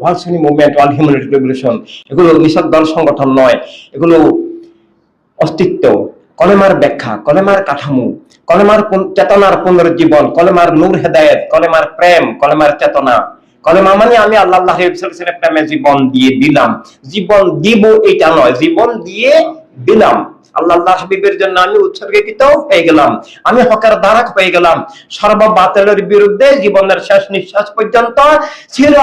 ওয়াল সুনি movement ওয়াল humanity revolution এগুলো নিষদ দল সংগঠন নয়, এগুলো অস্তিত্ব। কলেমার ব্যাখ্যা, কলেমার কাঠামো, কলেমার চেতনার পুনরুজ্জীবন কলেমার নূর হেদায়েত, কলেমার প্রেম, কলেমার চেতনা। কলেমা মানে আমি আল্লাহ প্রেমে জীবন দিয়ে দিলাম। জীবন দিব এটা নয়, জীবন দিয়ে দিলাম। আল্লাহ আল্লাহ হাবিবের জন্য আমি হয়ে গেলাম। আমি হয়ে গেলাম। বিরুদ্ধে জীবনের শেষ নিঃশ্বাস পর্যন্ত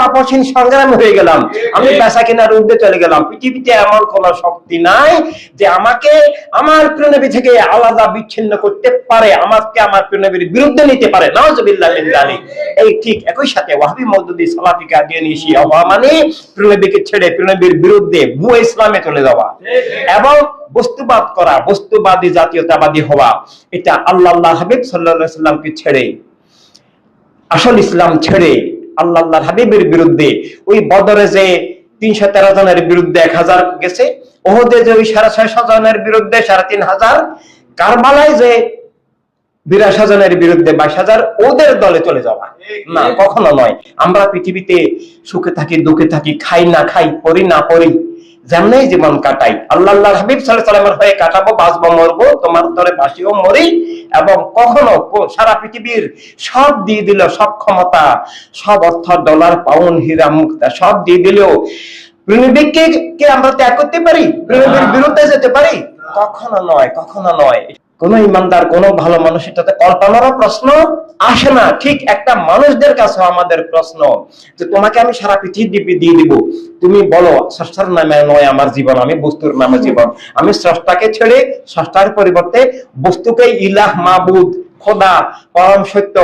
আপসীন সংগ্রাম হয়ে গেলাম। আমি বেচা কেনার উর্ধে চলে গেলাম। পৃথিবীতে এমন কোন শক্তি নাই যে আমাকে আমার প্রিয়নবী থেকে আলাদা বিচ্ছিন্ন করতে পারে, আমাকে আমার প্রণবীর বিরুদ্ধে নিতে পারে। নাউজুবিল্লাহ মিন এই ঠিক একই সাথে ওয়াহাবি মানে প্রিয়নবীকে ছেড়ে প্রণবীর বিরুদ্ধে ভুয়া ইসলামে চলে যাওয়া। এবং বস্তুবাদ করা, বস্তুবাদী, জাতীয়তাবাদী হওয়া, এটা আল্লাহ আল্লাহ হাবিব সাল্লাল্লাহু সাল্লামকে ছেড়ে, আসল ইসলাম ছেড়ে আল্লাহ আল্লাহর হাবিবের বিরুদ্ধে, ওই বদরে যে তিনশো তেরো জনের বিরুদ্ধে এক হাজার গেছে, ওহদে যে ওই সাড়ে ছয়শো জনের বিরুদ্ধে সাড়ে তিন হাজার, কারবালায় যে বিরাশি জনের বিরুদ্ধে বাইশ হাজার, ওদের দলে চলে যাওয়া। না, কখনো নয়। আমরা পৃথিবীতে সুখে থাকি, দুঃখে থাকি, খাই না খাই, পড়ি না পড়ি যেমনই জীবন কাটাই। আল্লাহ আল্লাহ হাবিব সাল্লাহ সাল্লামের হয়ে কাটাবো বাঁচবো মরবো তোমার ধরে বাসিও মরি এবং কখনো সারা পৃথিবীর সব দিয়ে দিল সব ক্ষমতা সব অর্থ ডলার পাউন্ড হীরা মুক্তা সব দিয়ে দিলেও প্রেমিককে কে আমরা ত্যাগ করতে পারি? প্রেমিকের বিরুদ্ধে যেতে পারি? কখনো নয় কখনো নয়। কোন ইমানদার, কোন ভালো মানুষ এটাতে কল্পনারও প্রশ্ন আসে না। ঠিক একটা মানুষদের কাছে আমাদের প্রশ্ন যে, তোমাকে আমি সারা পৃথিবী দিয়ে দিব। তুমি বলো, স্রষ্টার নামে নয় আমার জীবন, আমি বস্তুর নামে জীবন। আমি স্রষ্টাকে ছেড়ে স্রষ্টার পরিবর্তে বস্তুকে ইলাহ, মাবুদ, খোদা, পরম সত্য,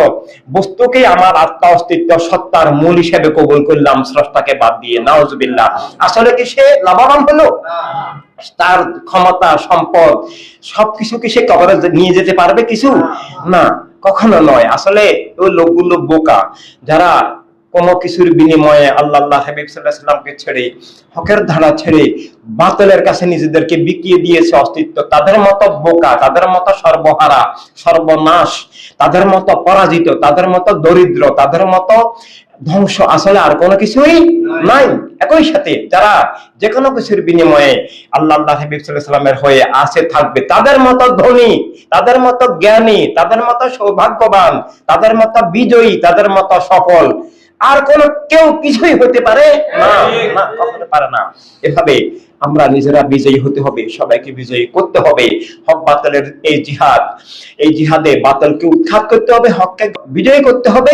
বস্তুকে আমার আত্মা, অস্তিত্ব, সত্তার মূল হিসেবে কবুল করলাম, স্রষ্টাকে বাদ দিয়ে। নাউজুবিল্লাহ। আসলে কি সে লাভবান হলো? তার ক্ষমতা সম্পদ সবকিছু কি সে কবরে নিয়ে যেতে পারবে কিছু? না। কখনো নয়। আসলে ওই লোকগুলো বোকা যারা কোনো কিছুর বিনিময়ে আল্লাহ আল্লাহ হাবিব সাল্লাহ সাল্লামকে ছেড়ে হকের ধারা ছেড়ে বাতিলের কাছে নিজেদেরকে বিকিয়ে দিয়েছে অস্তিত্ব তাদের মতো বোকা তাদের মতো সর্বহারা সর্বনাশ তাদের মতো পরাজিত তাদের মতো দরিদ্র তাদের মতো ধ্বংস আসলে আর কোনো কিছুই নাই। একই সাথে যারা যে কোনো কিছুর বিনিময়ে আল্লাহ আল্লাহ হাবিব সাল্লামের হয়ে আসে, থাকবে, তাদের মতো ধনী, তাদের মতো জ্ঞানী, তাদের মতো সৌভাগ্যবান, তাদের মতো বিজয়ী, তাদের মতো সফল, আর কোন কেউ কিছুই হতে পারে না, কখনো পারে না। এভাবে আমরা নিজেরা বিজয়ী হতে হবে, সবাইকে বিজয়ী করতে হবে। হক বাতিলের এই জিহাদ, এই জিহাদে বাতিলকে উৎখাত করতে হবে, হককে বিজয়ী করতে হবে।